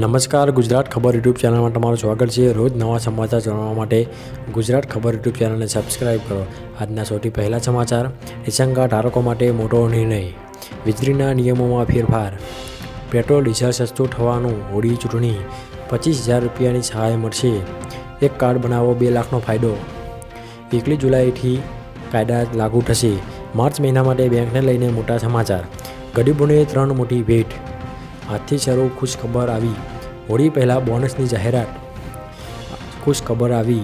નમસ્કાર, ગુજરાત ખબર યુટ્યુબ ચેનલમાં તમારું સ્વાગત છે. રોજ નવા સમાચાર જાણવા માટે ગુજરાત ખબર યુટ્યુબ ચેનલને સબસ્ક્રાઈબ કરો. આજના સૌથી પહેલા સમાચાર. નિશંકા ધારકો માટે મોટો નિર્ણય. વીજળીના નિયમોમાં ફેરફાર. પેટ્રોલ, ડીઝલ સસ્તું થવાનું હોળી ચૂંટણી. પચીસ હજાર રૂપિયાની સહાય મળશે. એક કાર્ડ બનાવો, બે લાખનો ફાયદો. એકલી જુલાઈથી કાયદા લાગુ થશે. માર્ચ મહિના માટે બેંકને લઈને મોટા સમાચાર. ગરીબોને ત્રણ મોટી ભેટ. આજથી શરૂ ખુશ ખબર આવી. હોળી પહેલાં બોનસની જાહેરાત. ખુશ ખબર આવી.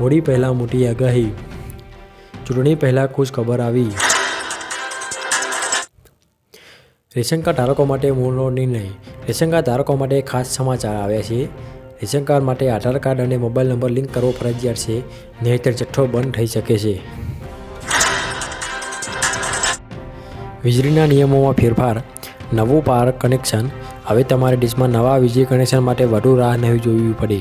હોળી પહેલાં મોટી આગાહી. ચૂંટણી પહેલાં ખુશ ખબર આવી. રેશન કાર્ડ ધારકો માટે મૂળનો નિર્ણય. રેશન કાર્ડ ધારકો માટે ખાસ સમાચાર આવ્યા છે. રેશન કાર્ડ માટે આધાર કાર્ડ અને મોબાઈલ નંબર લિંક કરવો ફરજિયાત છે. નહીંતર જથ્થો બંધ થઈ શકે છે. વીજળીના નિયમોમાં ફેરફાર. નવું પાવર કનેક્શન. હવે તમારે ડીશમાં નવા વીજળી કનેક્શન માટે વધુ રાહ નહીં જોવી પડે.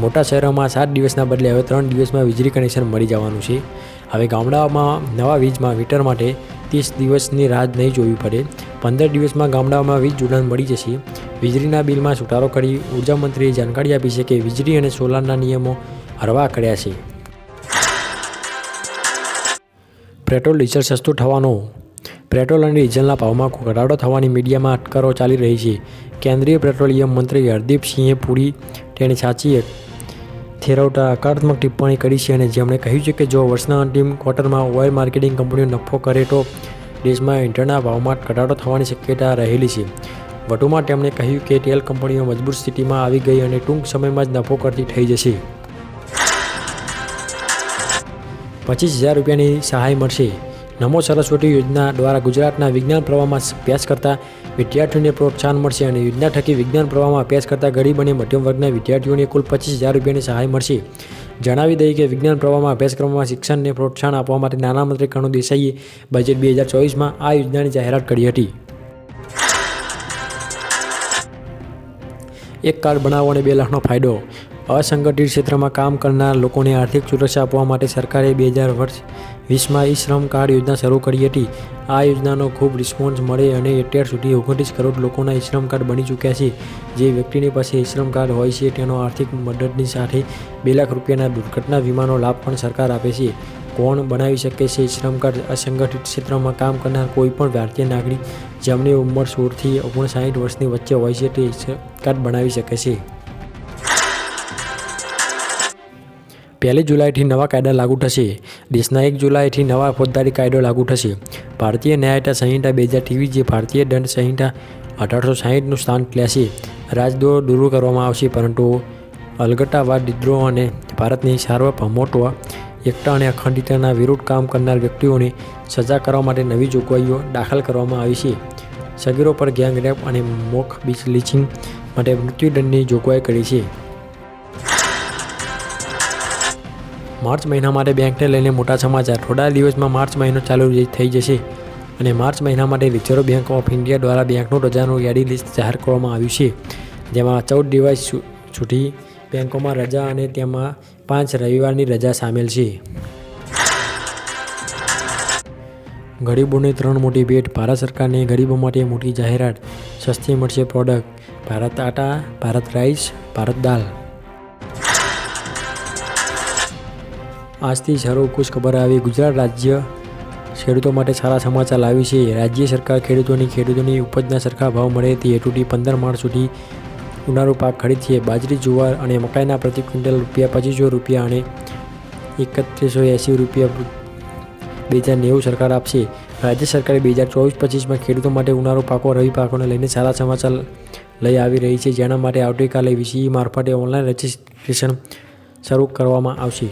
મોટા શહેરોમાં સાત દિવસના બદલે હવે ત્રણ દિવસમાં વીજળી કનેક્શન મળી જવાનું છે. હવે ગામડાઓમાં નવા વીજમાં મીટર માટે ત્રીસ દિવસની રાહ નહીં જોવી પડે. પંદર દિવસમાં ગામડાઓમાં વીજ જોડાણ મળી જશે. વીજળીના બિલમાં સુધારો કરી ઊર્જા મંત્રીએ જાણકારી આપી છે કે વીજળી અને સોલારના નિયમો હળવા કર્યા છે. પેટ્રોલ ડીઝલ સસ્તું થવાનું પેટ્રોલ અને ડીઝલના ભાવમાં ઘટાડો થવાની મીડિયામાં અટકરો ચાલી રહી છે. કેન્દ્રીય પેટ્રોલિયમ મંત્રી હરદીપસિંહે પૂરી તેની સાચી ઠેરવતા હકારાત્મક ટિપ્પણી કરી છે અને જેમણે કહ્યું છે કે જો વર્ષના અંતિમ ક્વાર્ટરમાં ઓઇલ માર્કેટિંગ કંપનીઓ નફો કરે તો દેશમાં ઇન્ટરના ભાવમાં ઘટાડો થવાની શક્યતા રહેલી છે. વધુમાં તેમણે કહ્યું કે તેલ કંપનીઓ મજબૂત સ્થિતિમાં આવી ગઈ અને ટૂંક સમયમાં જ નફો કરતી થઈ જશે. પચીસ હજાર રૂપિયાની સહાય મળશે. નમો સરસ્વતી યોજના દ્વારા ગુજરાતના વિજ્ઞાન પ્રવાહમાં અભ્યાસ કરતા વિદ્યાર્થીઓને પ્રોત્સાહન મળશે અને યોજના થકી વિજ્ઞાન પ્રવાહમાં અભ્યાસ કરતા ગરીબ અને મધ્યમ વર્ગના વિદ્યાર્થીઓને કુલ પચીસ હજાર રૂપિયાની સહાય મળશે. જણાવી દઈએ કે વિજ્ઞાન પ્રવાહમાં અભ્યાસક્રમમાં શિક્ષણને પ્રોત્સાહન આપવા માટે નાણામંત્રી કણુ દેસાઈએ બજેટ બે હજાર ચોવીસમાં આ યોજનાની જાહેરાત કરી હતી. એક કાર્ડ બનાવો અને બે લાખનો ફાયદો. અસંગઠિત ક્ષેત્રમાં કામ કરનાર લોકોને આર્થિક સુરક્ષા આપવા માટે સરકારે બે હજાર વર્ષ વીસમાં ઈ શ્રમ કાર્ડ યોજના શરૂ કરી હતી. આ યોજનાનો ખૂબ રિસ્પોન્સ મળે અને અત્યાર સુધી ઓગણત્રીસ કરોડ લોકોના ઈ શ્રમ કાર્ડ બની ચૂક્યા છે. જે વ્યક્તિની પાસે ઈ શ્રમ કાર્ડ હોય છે, તેનો આર્થિક મદદની સાથે બે લાખ રૂપિયાના દુર્ઘટના વીમાનો લાભ પણ સરકાર આપે છે. કોણ બનાવી શકે છે શ્રમ કાર્ડ? અસંગઠિત ક્ષેત્રમાં કામ કરનાર કોઈપણ ભારતીય નાગરિક, જેમની ઉંમર સોળથી ઓગણસાઠ વર્ષની વચ્ચે હોય છે, તે કાર્ડ બનાવી શકે છે. પહેલી જુલાઈથી નવા કાયદા લાગુ થશે. દેશના એક જુલાઈથી નવા ફોજદારી કાયદો લાગુ થશે. ભારતીય ન્યાયતા સંહિતા બે હજાર ત્રેવીસ જે ભારતીય દંડ સંહિતા અઢારસો સાહીઠનું સ્થાન લેશે. રાજદ્રોહ દૂર કરવામાં આવશે, પરંતુ અલગટાવાદ વિદ્રોહ અને ભારતની સાર્વભૌમત્વ, એકતા અને અખંડિતતાના વિરુદ્ધ કામ કરનાર વ્યક્તિઓને સજા કરવા માટે નવી જોગવાઈઓ દાખલ કરવામાં આવી છે. સગીરો પર ગેંગ રેપ અને મોખ બીચ લીચિંગ માટે મૃત્યુદંડની જોગવાઈ કરી છે. માર્ચ મહિના માટે બેંકને લઈને મોટા સમાચાર. થોડા દિવસમાં માર્ચ મહિનો ચાલુ થઈ જશે અને માર્ચ મહિના માટે રિઝર્વ બેંક ઓફ ઇન્ડિયા દ્વારા બેંકનું રજાનું યાદી લિસ્ટ જાહેર કરવામાં આવ્યું છે, જેમાં ચૌદ દિવસ છૂટી બેંકોમાં રજા અને તેમાં પાંચ રવિવારની રજા સામેલ છે. ગરીબોને ત્રણ મોટી ભેટ, ભારત સરકારને ગરીબો માટે મોટી જાહેરાત, સસ્તી મળશે પ્રોડક્ટ, ભારત આટા, ભારત રાઈસ, ભારત દાલ. આજથી સારો ખુશ ખબર આવી. ગુજરાત રાજ્ય ખેડૂતો માટે સારા સમાચાર લાવી છે. રાજ્ય સરકાર ખેડૂતોની ખેડૂતોની ઉપજના સરખા ભાવ મળે તે હેતુથી પંદર માર્ચ સુધી ઉનાળુ પાક ખરીદશે બાજરી, જુવાર અને મકાઈના પ્રતિ ક્વિન્ટલ રૂપિયા પચીસો રૂપિયા અને એકત્રીસો એંસી રૂપિયા બે હજાર નેવું સરકાર આપશે. રાજ્ય સરકારે બે હજાર ચોવીસ પચીસમાં ખેડૂતો માટે ઉનાળુ પાકો, રવિ પાકોને લઈને સારા સમાચાર લઈ આવી રહી છે. જેના માટે આવતીકાલે વીસીઈ મારફતે ઓનલાઈન રજિસ્ટ્રેશન શરૂ કરવામાં આવશે.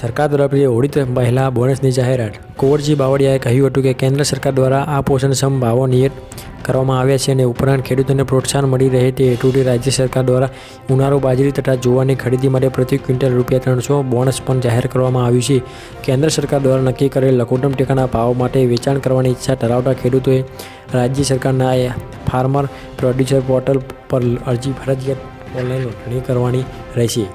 સરકાર તરફથી હોળી પહેલાં બોનસની જાહેરાત. કુંવરજી બાવળિયાએ કહ્યું હતું કે કેન્દ્ર સરકાર દ્વારા આ પોષણ સમ ભાવો નિયત કરવામાં આવ્યા છે અને ઉપરાંત ખેડૂતોને પ્રોત્સાહન મળી રહે તે હેતુથી રાજ્ય સરકાર દ્વારા ઉનાળો બાજરી તથા જુવારની ખરીદી માટે પ્રતિ ક્વિન્ટલ રૂપિયા ત્રણસો બોનસ પણ જાહેર કરવામાં આવ્યું છે. કેન્દ્ર સરકાર દ્વારા નક્કી કરેલ લઘુત્તમ ટેકાના ભાવ માટે વેચાણ કરવાની ઈચ્છા ધરાવતા ખેડૂતોએ રાજ્ય સરકારના ફાર્મર પ્રોડ્યુસર પોર્ટલ પર અરજી ફરજિયાત ઓનલાઈન નોંધણી કરવાની રહેશે.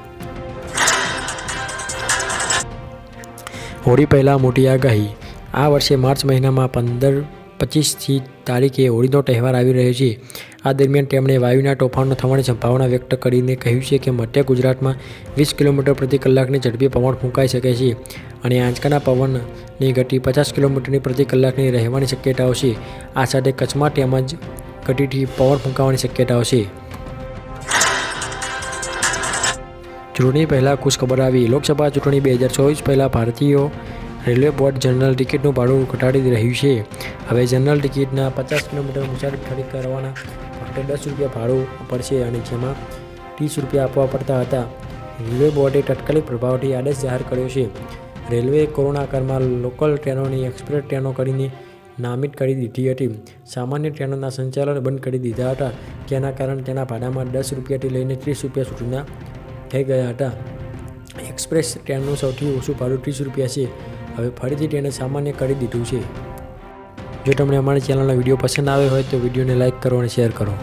હોળી પહેલાં મોટી આગાહી આ વર્ષે માર્ચ મહિનામાં પંદર, પચીસથી તારીખે હોળીનો તહેવાર આવી રહ્યો છે. આ દરમિયાન તેમણે વાયુના તોફાનો થવાની સંભાવના વ્યક્ત કરીને કહ્યું છે કે મધ્ય ગુજરાતમાં વીસ કિલોમીટર પ્રતિ કલાકની ઝડપી પવન ફૂંકાઈ શકે છે અને આંચકાના પવનની ગતિ પચાસ કિલોમીટરની પ્રતિ કલાકની રહેવાની શક્યતાઓ છે. આ સાથે કચ્છમાં તેમજ ગતિથી પવન ફૂંકાવાની શક્યતાઓ છે. ચૂંટણી પહેલાં ખુશખબર આવી. લોકસભા ચૂંટણી બે હજાર ચોવીસ પહેલાં ભારતીયો રેલવે બોર્ડ જનરલ ટિકિટનું ભાડું ઘટાડી રહ્યું છે. હવે જનરલ ટિકિટના પચાસ કિલોમીટર મુસાફરી ખરીદ કરવાના ફક્ત દસ રૂપિયા ભાડું પડશે અને જેમાં ત્રીસ રૂપિયા આપવા પડતા હતા. રેલવે બોર્ડે તાત્કાલિક પ્રભાવથી આદેશ જાહેર કર્યો છે. રેલવેએ કોરોના કાળમાં લોકલ ટ્રેનોની એક્સપ્રેસ ટ્રેનો કરીને નામિત કરી દીધી હતી. સામાન્ય ટ્રેનોના સંચાલન બંધ કરી દીધા હતા. જેના કારણે તેના ભાડામાં દસ રૂપિયાથી લઈને ત્રીસ રૂપિયા સુધીના થઈ ગયા હતા. એક્સપ્રેસ ટ્રેનનું સૌથી ઓછું ભાડું ત્રીસ રૂપિયા છે. હવે ફરીથી તેને સામાન્ય કરી દીધું છે. જો તમને અમારી ચેનલનો વીડિયો પસંદ આવ્યો હોય તો વિડીયોને લાઇક કરો અને શેર કરો.